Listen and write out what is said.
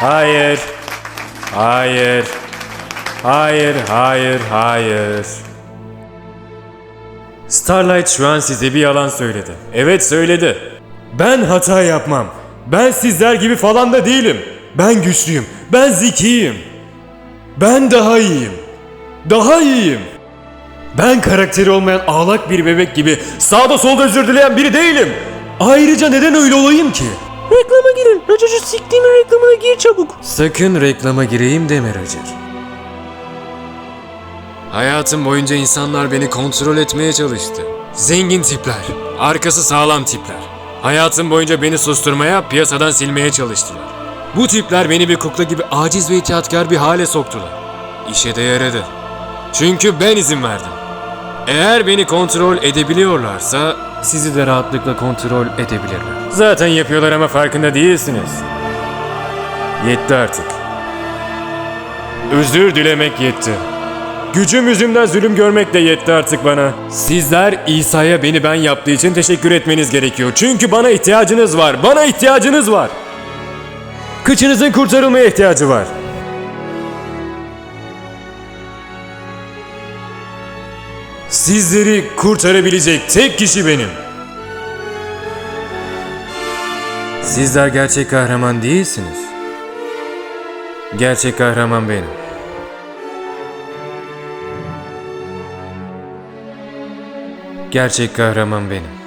hayır. Hayır. Hayır, hayır, hayır. Starlight şu an size bir yalan söyledi. Evet söyledi. Ben hata yapmam. Ben sizler gibi falan da değilim. Ben güçlüyüm. Ben zekiyim. Ben daha iyiyim. Daha iyiyim. Ben karakteri olmayan ağlak bir bebek gibi sağda solda özür dileyen biri değilim. Ayrıca neden öyle olayım ki? Reklama girin. Roger siktiğimin reklamına gir çabuk. Sakın reklama gireyim deme Roger. Hayatım boyunca insanlar beni kontrol etmeye çalıştı. Zengin tipler, arkası sağlam tipler. Hayatım boyunca beni susturmaya, piyasadan silmeye çalıştılar. Bu tipler beni bir kukla gibi aciz ve itaatkar bir hale soktular. İşe de yaradı. Çünkü ben izin verdim. Eğer beni kontrol edebiliyorlarsa sizi de rahatlıkla kontrol edebilirler. Zaten yapıyorlar ama farkında değilsiniz. Yetti artık. Özür dilemek yetti. Gücüm yüzümden zulüm görmek de yetti artık bana. Sizler İsa'ya beni ben yaptığı için teşekkür etmeniz gerekiyor. Çünkü bana ihtiyacınız var. Bana ihtiyacınız var. Kıçınızın kurtarılmaya ihtiyacı var. Sizleri kurtarabilecek tek kişi benim. Sizler gerçek kahraman değilsiniz. Gerçek kahraman benim. Gerçek kahraman benim.